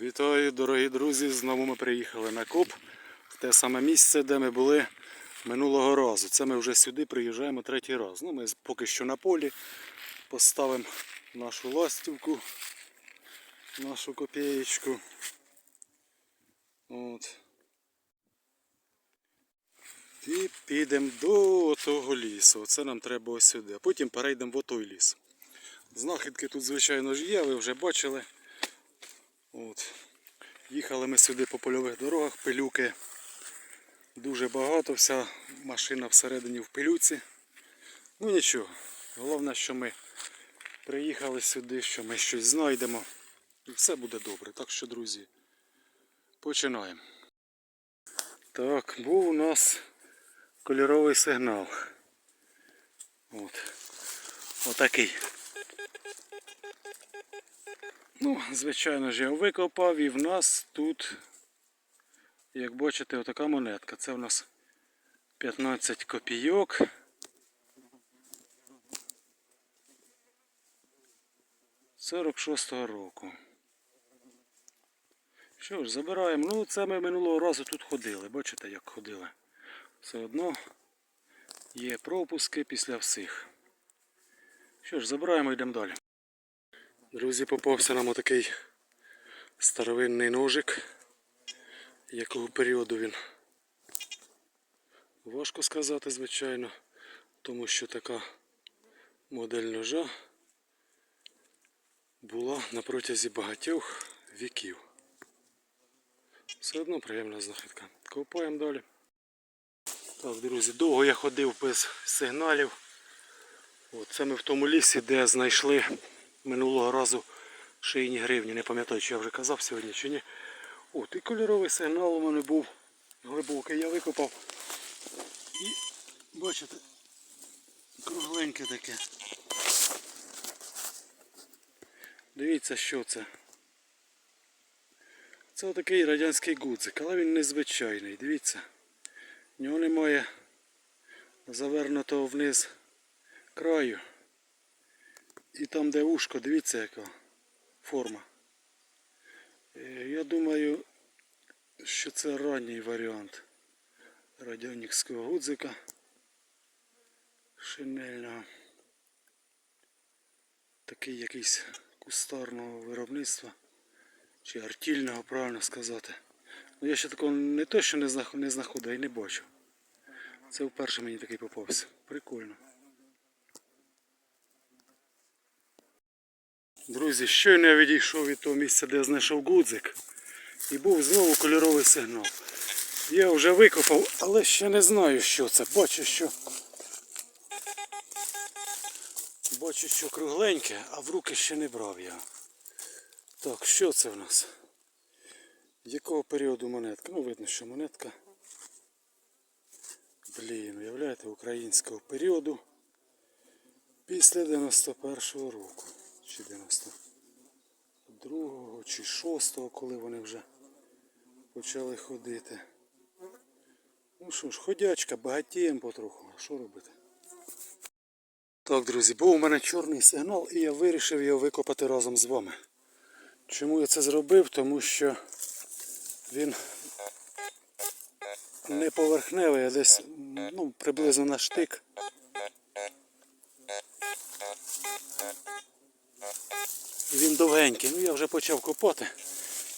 Вітаю, дорогі друзі! Знову ми приїхали на в те саме місце, де ми були минулого разу. Це ми вже сюди приїжджаємо третій раз. Ну, ми поки що на полі поставимо нашу ластівку, нашу копієчку. От. І підемо до того лісу. Оце нам треба ось сюди. А потім перейдемо в отой ліс. Знахідки тут, звичайно ж, є, ви вже бачили. От. Їхали ми сюди по польових дорогах, пилюки дуже багато, вся машина всередині в пилюці. Ну нічого, головне, що ми приїхали сюди, що ми щось знайдемо. І все буде добре. Так що, друзі, починаємо. Так, був у нас кольоровий сигнал. От. Отакий. Ну, звичайно ж, я викопав і в нас тут, як бачите, отака монетка. Це в нас 15 копійок. Сорок шостого року. Що ж, забираємо. Ну, це ми минулого разу тут ходили. Бачите, як ходили. Все одно є пропуски після всіх. Що ж, забираємо йдемо далі. Друзі, попався нам отакий старовинний ножик. Якого періоду він? Важко сказати, звичайно, тому що така модель ножа була на протязі багатьох віків. Все одно приємна знахідка. Копаємо далі. Так, друзі, довго я ходив без сигналів. От, ми в тому лісі, де знайшли минулого разу шийні гривні. Не пам'ятаю, чи я вже казав сьогодні чи ні. От, і кольоровий сигнал у мене був глибокий. Я викопав. І бачите, кругленьке таке. Дивіться, що це. Це отакий радянський гудзик, але він незвичайний. Дивіться. В нього немає завернутого вниз краю. І там, де ушко, дивіться яка форма. Е, Я думаю, що це ранній варіант радіонікського гудзика шинельного. Такий якийсь кустарного виробництва. Чи артільного, правильно сказати. Ну я ще такого не то, що не знах- не знаходив, й не бачу. Це вперше мені такий попався. Прикольно. Друзі, щойно я відійшов від того місця, де я знайшов гудзик. І був знову кольоровий сигнал. Я вже викопав, але ще не знаю, що це. Бачу, що. Бачу, що кругленьке, а в руки ще не брав я. Так, що це в нас? Якого періоду монетка? Ну, видно, що монетка. Блін, уявляєте, українського періоду після 91-го року. Чи 92-го, чи 6-го, коли вони вже почали ходити. Ну що ж, ходячка, багатієм потроху. Що робити? Так, друзі, був у мене чорний сигнал і я вирішив його викопати разом з вами. Чому я це зробив? Тому що він не поверхневий, а десь ну, приблизно на штик. Він довгенький. Ну я вже почав копати,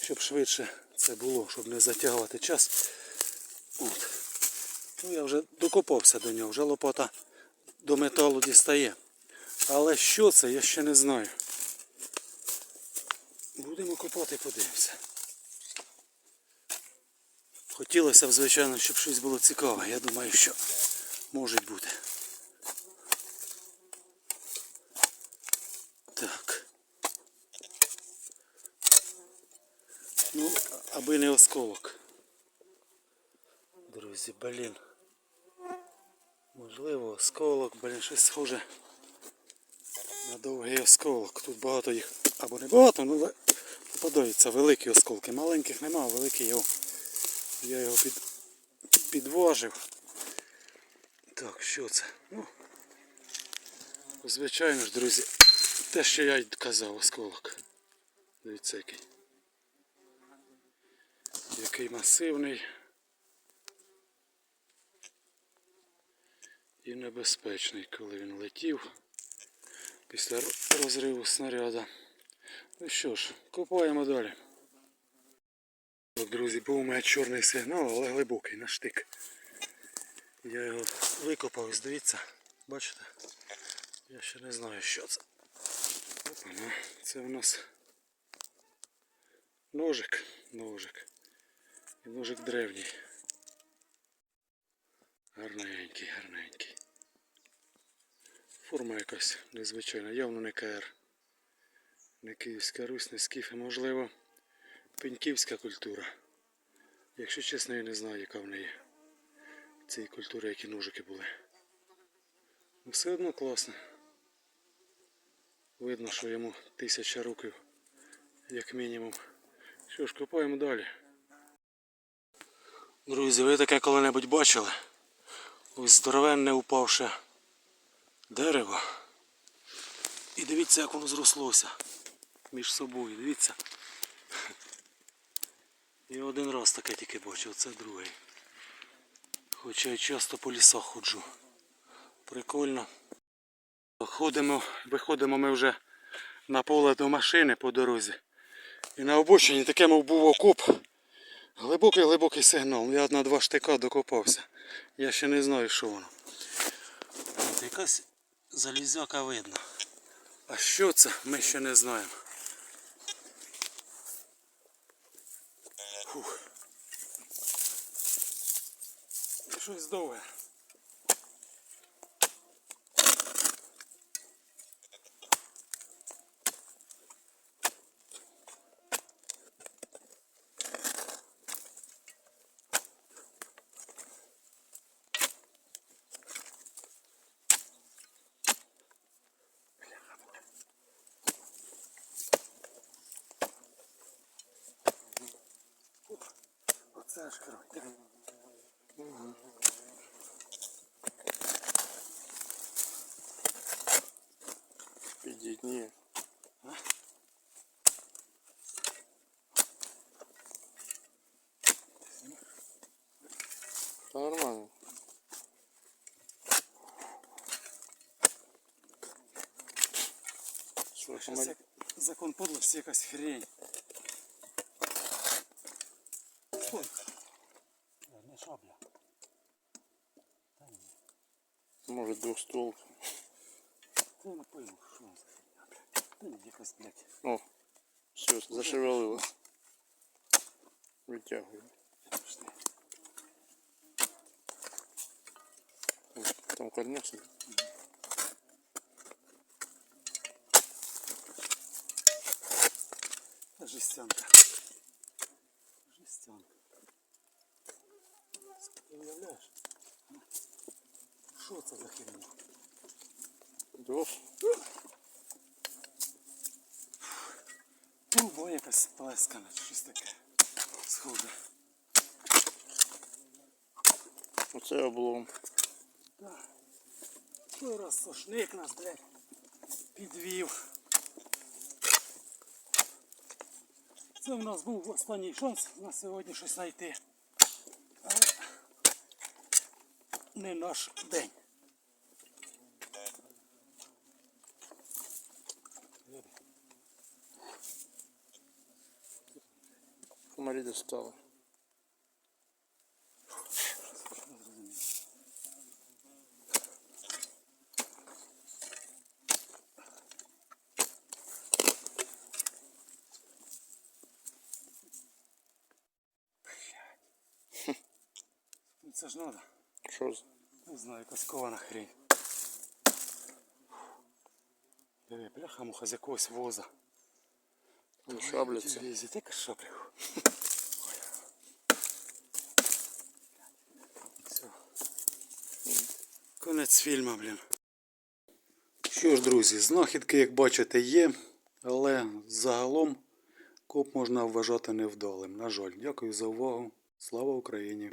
щоб швидше це було, щоб не затягувати час. От. Ну я вже докопався до нього, вже лопата до металу дістає. Але що це, я ще не знаю. Будемо копати, подивимося. Хотілося б, звичайно, щоб щось було цікаве. Я думаю, що може бути. Так. Ну, аби не осколок. Друзі, блін. Можливо, осколок, блін, щось схоже на довгий осколок. Тут багато їх. Або не багато, але попадаються великі осколки. Маленьких нема, а великі його. Я його під, підважив. Так, що це? Ну, звичайно ж, друзі, те, що я й казав, осколок. Дивіться який. Який масивний. І небезпечний, коли він летів після розриву снаряда. Ну що ж, копаємо далі. Так, друзі, був у мене чорний сигнал, але глибокий на штик. Я його викопав, ось дивіться, бачите? Я ще не знаю, що це. Опа, ну, це у нас ножик, ножик. Ножик древній. Гарненький, гарненький. Форма якась незвичайна, явно не КР. Не Київська Русь, не скіфи, можливо, пеньківська культура. Якщо чесно, я не знаю, яка в неї цієї культури, які ножики були. Ну, все одно класно. Видно, що йому тисяча років, як мінімум. Що ж, копаємо далі. Друзі, ви таке коли-небудь бачили? Ось здоровенне упавше дерево. І дивіться, як воно зрослося між собою, дивіться. Я один раз таке тільки бачив, це другий. Хоча я часто по лісах ходжу. Прикольно. Ходимо, виходимо ми вже на поле до машини по дорозі. І на обочині таке мов був окоп. Глибокий глибокий сигнал. Я на два штика докопався. Я ще не знаю, що воно. От якась залізяка видно. А що це, ми ще не знаємо. Фух. Щось довге. Оце ж крой. Підітні. Та нормально. Що, Щас помаль... як закон подлості якась хрень. Може двохстволка. Ти не пойму, що це за хрень, блядь. Та ні, якась, блядь. О, все, зашевелило. Витягує. Пішли. Там корня собі. Та жестянка. Жестянка. Ти уявляєш? Що це за херня? Двох. Труба якась плескана, чи щось таке. Схоже. Оце облом. Так. Той раз сошник нас, блядь, підвів. Це в нас був останній шанс на сьогодні щось знайти. Але не наш день. Комарі достали. Ну, Це ж надо. Що з? Не знаю, якась кована хрень. Диви, бляха муха з якогось воза. Ну, шабляться. Лізет, яка шабля. Конець фільму, блін. Що ж, друзі, знахідки, як бачите, є, але загалом коп можна вважати невдалим. На жаль, дякую за увагу. Слава Україні!